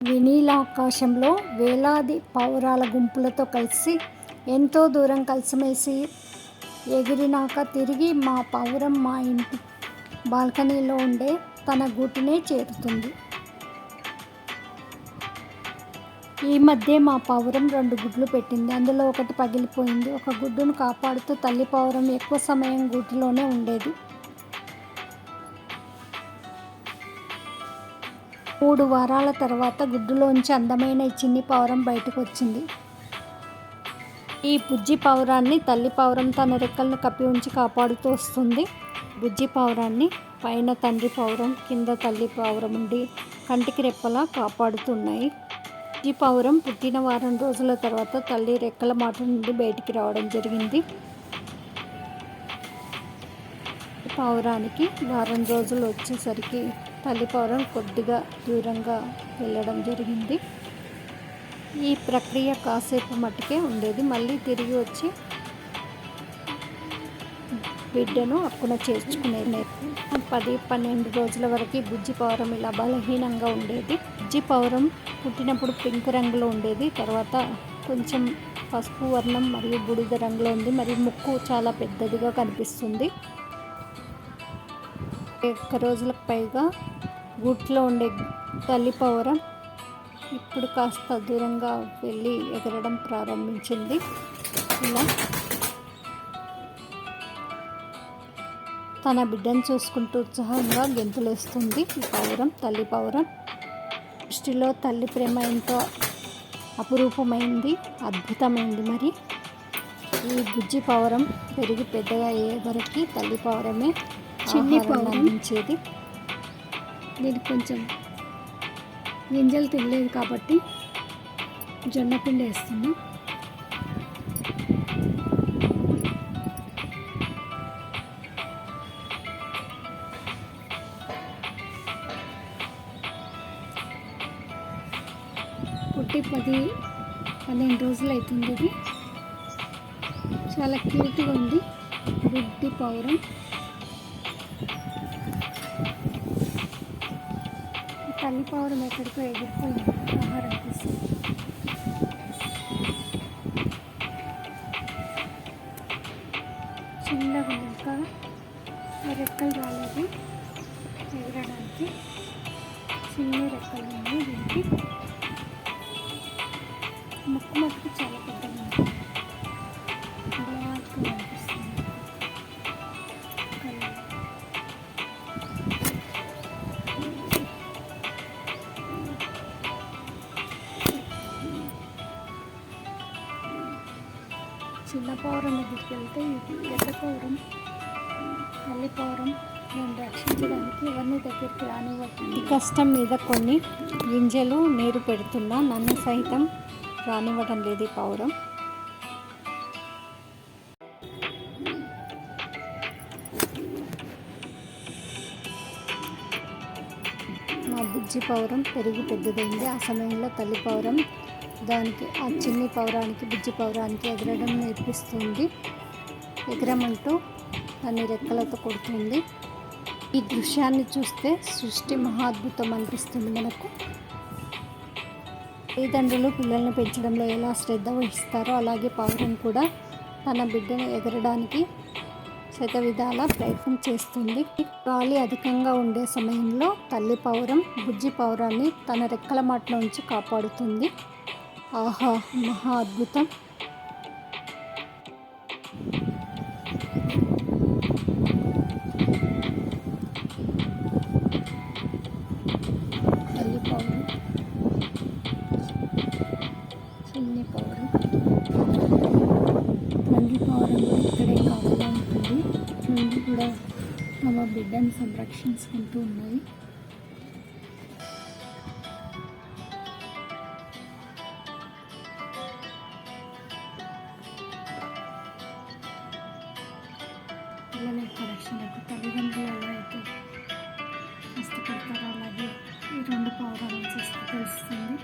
వినీలాకాశంలో వేలాది పావురాల గుంపులతో కలిసి ఎంతో దూరం కలిసిమెలిసి ఎగిరినాక తిరిగి మా పావురం మా ఇంటి బాల్కనీలో ఉండే తన గూటినే చేరుతుంది. ఈ మధ్య మా పావురం రెండు గుడ్లు పెట్టింది. అందులో ఒకటి పగిలిపోయింది. ఒక గుడ్డును కాపాడుతూ తల్లి పావురం ఎక్కువ సమయం గూటిలోనే ఉండేది. మూడు వారాల తర్వాత గుడ్డులోంచి అందమైన ఈ చిన్ని పావురం బయటకు వచ్చింది ఈ బుజ్జి పావురాన్ని తల్లి పావురం తన రెక్కలను కప్పి ఉంచి కాపాడుతూ వస్తుంది. బుజ్జి పావురాన్ని పైన తండ్రి పావురం కింద తల్లి పావురం ఉండి కంటికి రెప్పలా కాపాడుతున్నాయి. బుజ్జి పావురం పుట్టిన వారం రోజుల తర్వాత తల్లి రెక్కల మాట నుండి బయటికి రావడం జరిగింది. పావురానికి వారం రోజులు వచ్చేసరికి తల్లి కొద్దిగా దూరంగా వెళ్ళడం జరిగింది. ఈ ప్రక్రియ కాసేపు మట్టుకే ఉండేది. మళ్ళీ తిరిగి వచ్చి బిడ్డను అక్కున చేర్చుకునేది. పది పన్నెండు రోజుల వరకు బుజ్జి పౌరం ఇలా బలహీనంగా ఉండేది. బుజ్జి పౌరం పుట్టినప్పుడు పింక్ రంగులో ఉండేది. తర్వాత కొంచెం పసుపు వర్ణం మరియు బూడిద రంగులో ఉంది. మరియు ముక్కు చాలా పెద్దదిగా కనిపిస్తుంది. ఒక్క రోజులకు పైగా గుట్లో ఉండే తల్లి పౌరం ఇప్పుడు కాస్త దూరంగా వెళ్ళి ఎగరడం ప్రారంభించింది. ఇలా తన బిడ్డను చూసుకుంటూ ఉత్సాహంగా గెంతులేస్తుంది ఈ పౌరం తల్లి పౌరం. దృష్టిలో తల్లి ప్రేమ ఎంతో అపురూపమైంది అద్భుతమైంది మరి. ఈ బుజ్జి పౌరం పెరిగి పెద్దగా అయ్యే వరకు తల్లి పౌరమే చిన్ని పౌరం అందించేది. దీనికి కొంచెం గింజలు తినలేదు కాబట్టి జొన్న పిండి వేస్తున్నా. పుట్టి పది పన్నెండు రోజులు అవుతుంది ఇది. చాలా క్యూట్గా ఉంది. బుడ్డి పౌరం తల్లి పౌరం ఎక్కడికో ఎగిరిపోయింది. ఆహారం తీసి చిన్నగా ఉంది రెక్కలు రాలేదు. ఎగరడానికి చిన్న రెక్కలు ఉన్నాయి దీనికి. ముక్కు మట్టుకు చాలా పెద్దగా ఉంది. బ్లాక్గా అనిపిస్తుంది. చిన్న పౌరం దగ్గరికి వెళ్తే ఇది ఎర్ర పౌరం తల్లి నేను రక్షించడానికి ఎవరిని దగ్గరికి రానివ్వకండి. కష్టం మీద కొన్ని గింజలు నీరు పెడుతున్నా నన్ను సైతం రానివ్వడం లేదు ఈ పౌరం మా బుజ్జి పౌరం పెరిగి పెద్దదైంది. ఆ సమయంలో తల్లి పౌరం దానికి ఆ చిన్ని పౌరానికి బుజ్జి పౌరానికి ఎగరడం నేర్పిస్తుంది. ఎగరమంటూ దాన్ని రెక్కలతో కొడుతుంది. ఈ దృశ్యాన్ని చూస్తే సృష్టి మహాద్భుతం అనిపిస్తుంది మనకు. తల్లిదండ్రులు పిల్లల్ని పెంచడంలో ఎలా శ్రద్ధ వహిస్తారో అలాగే పౌరం కూడా తన బిడ్డను ఎగరడానికి శత విధాల ప్రయత్నం చేస్తుంది. గాలి అధికంగా ఉండే సమయంలో తల్లి పౌరం బుజ్జి పౌరాన్ని తన రెక్కల మాటలోంచి కాపాడుతుంది. ఆహా మహా అద్భుతం. బిడ్డను సంరక్షించుకుంటూ ఉన్నాయి పిల్లల యొక్క రక్షణకు తల్లిదండ్రులు ఎలా అయితే కష్టపడతారో అలాగే ఈ రెండు పౌరాలను చూస్తే తెలుస్తుంది.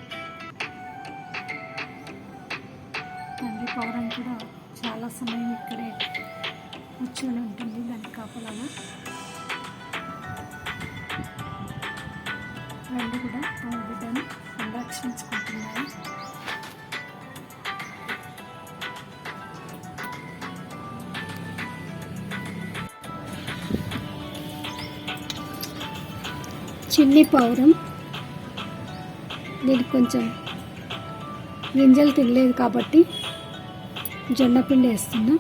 తండ్రి పౌరం కూడా చాలా సమయం ఇక్కడే కూర్చొని ఉంటుంది దాని కాపలాగా. రెండు కూడా తమ బిడ్డను సంరక్షించుకుంటున్నాయి చిన్ని పౌరం. దీనికి కొంచెం గింజలు తినలేదు కాబట్టి జొన్న పిండి వేస్తున్నా.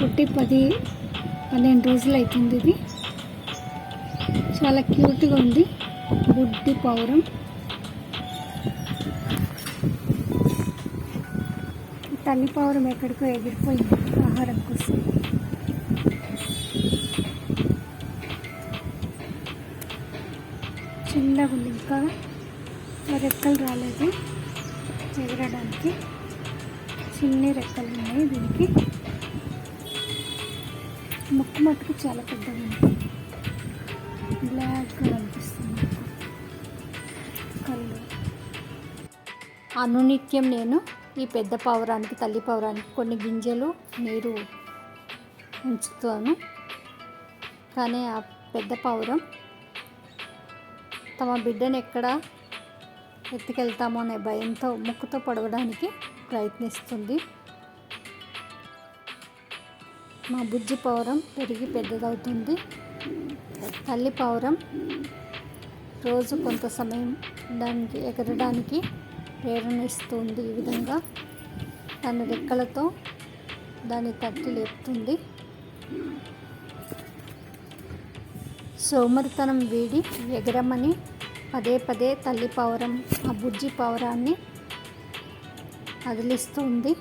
పుట్టి పది పన్నెండు రోజులు అవుతుంది ఇది. చాలా క్యూట్గా ఉంది. బుడ్డి పౌరం. తల్లి పౌరం ఎక్కడికో ఎగిరిపోయింది. ఆహారం కోసం. చిన్నగా ఉంది ఇంకా. రెక్కలు రాలేదు. ఎగరడానికి చిన్ని రెక్కలు ఉన్నాయి దీనికి. ముక్కు మట్టుకు చాలా పెద్దగా ఉంది. బ్లాక్ కనిపిస్తుంది అనునిత్యం నేను ఈ పెద్ద పావురానికి తల్లి పావురానికి కొన్ని గింజలు నీరు ఉంచుతాను. కానీ ఆ పెద్ద పావురం తమ బిడ్డను ఎక్కడ ఎత్తుకెళ్తామో అనే భయంతో ముక్కుతో పడవడానికి ప్రయత్నిస్తుంది. మా బుజ్జి పౌరం పెరిగి పెద్దదవుతుంది. తల్లి పౌరం రోజు కొంత సమయం దానికి ఎగరడానికి ప్రేరణ ఇస్తుంది ఈ విధంగా. తన రెక్కలతో దాన్ని తట్టి లేపుతుంది. సోమరితనం వీడి ఎగరమని పదే పదే తల్లి పావురం ఆ బుజ్జి పావురాన్ని వదిలిస్తుంది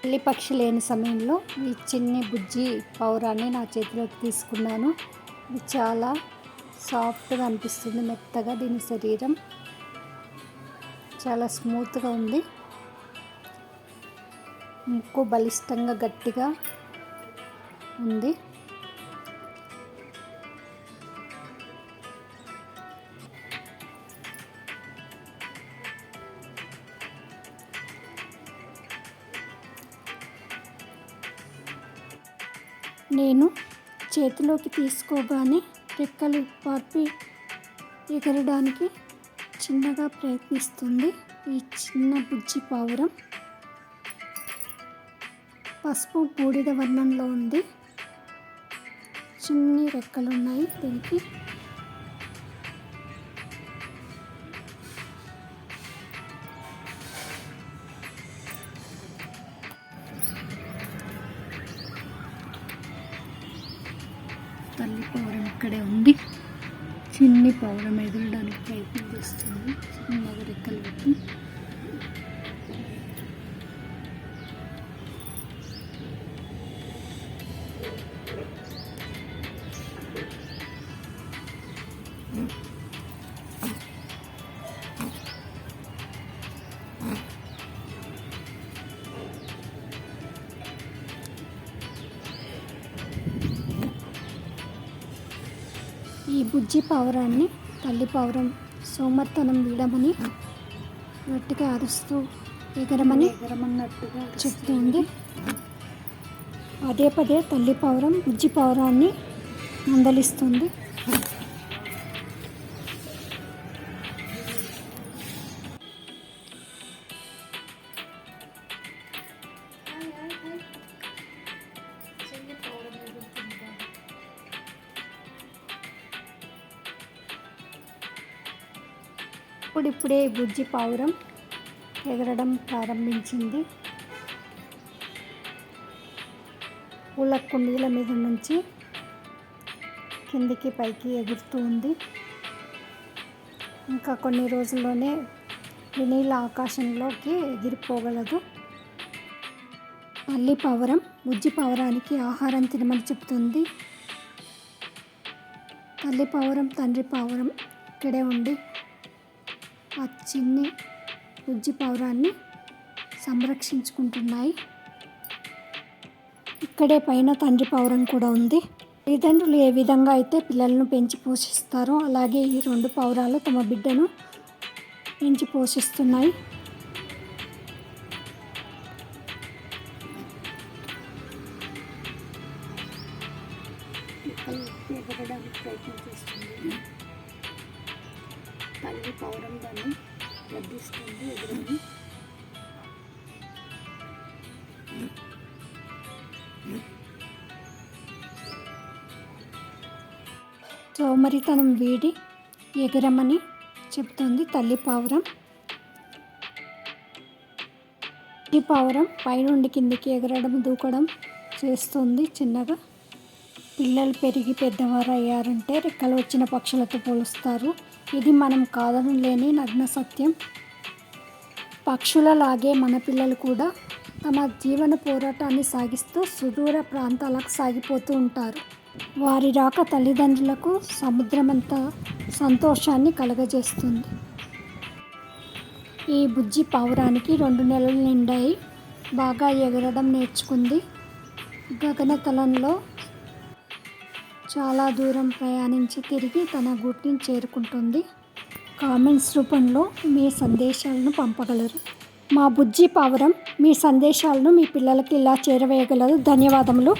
తల్లి పక్షి లేని సమయంలో ఈ చిన్ని బుజ్జి పావురాన్ని నా చేతిలోకి తీసుకున్నాను. ఇది చాలా సాఫ్ట్గా అనిపిస్తుంది. మెత్తగా దీని శరీరం చాలా స్మూత్గా ఉంది. ముక్కు బలిష్టంగా గట్టిగా ఉంది. నేను చేతిలోకి తీసుకోగానే రెక్కలు పార్పి ఎగరడానికి చిన్నగా ప్రయత్నిస్తుంది ఈ చిన్న బుజ్జి పావురం. పసుపు బూడిద వర్ణంలో ఉంది. చిన్ని రెక్కలు ఉన్నాయి దీనికి ఉంది చిన్ని పౌరం ఎదగడానికి ప్రయత్నం చేస్తుంది. చిన్నగా రెక్కలు పెట్టి ఈ బుజ్జి పావురాన్ని తల్లి పావురం సోమర్తనం వీడమని గట్టిగా అరుస్తూ ఎగరమని ఎగరమన్నట్టుగా చెప్తుంది. పదే పదే తల్లి పావురం బుజ్జి పావురాన్ని మందలిస్తుంది. ఇప్పుడే బుజ్జి పావురం ఎగరడం ప్రారంభించింది. పూల కుండీల మీద నుంచి కిందికి పైకి ఎగురుతూ ఉంది. ఇంకా కొన్ని రోజుల్లోనే వినీల ఆకాశంలోకి ఎగిరిపోగలదు. అల్లి పావురం బుజ్జి పావురానికి ఆహారం తినమని చెప్తుంది తల్లి పావురం తండ్రి పావురం ఇక్కడే ఉండి ఆ చిన్ని బుజ్జి పావురాన్ని సంరక్షించుకుంటున్నాయి. ఇక్కడే పైన తండ్రి పావురం కూడా ఉంది. తల్లిదండ్రులు ఏ విధంగా అయితే పిల్లలను పెంచి పోషిస్తారో అలాగే ఈ రెండు పావురాలు తమ బిడ్డను పెంచి పోషిస్తున్నాయి. ప్రయత్నం చేస్తుంది పౌరం దాన్ని లభిస్తుంది ఎదురుని. సోమరితనం వీడి ఎగరమని చెప్తుంది తల్లి పావురం. ఈ పావురం పైనుండి కిందికి ఎగరడం దూకడం చేస్తుంది చిన్నగా. పిల్లలు పెరిగి పెద్దవారు అయ్యారంటే రెక్కలు వచ్చిన పక్షులతో పోలుస్తారు. ఇది మనం కాదనలేని నగ్న సత్యం. పక్షులలాగే మన పిల్లలు కూడా తమ జీవన పోరాటాన్ని సాగిస్తూ సుదూర ప్రాంతాలకు సాగిపోతూ ఉంటారు. వారి రాక తల్లిదండ్రులకు సముద్రమంత సంతోషాన్ని కలగజేస్తుంది. ఈ బుజ్జి పావురానికి రెండు నెలలు నిండాయి. బాగా ఎగరడం నేర్చుకుంది. గగనతలంలో చాలా దూరం ప్రయాణించి తిరిగి తన గూటిని చేరుకుంటుంది. కామెంట్స్ రూపంలో మీ సందేశాలను పంపగలరు. మా బుజ్జి పావురం మీ సందేశాలను మీ పిల్లలకి ఇలా చేరవేయగలరు ధన్యవాదములు.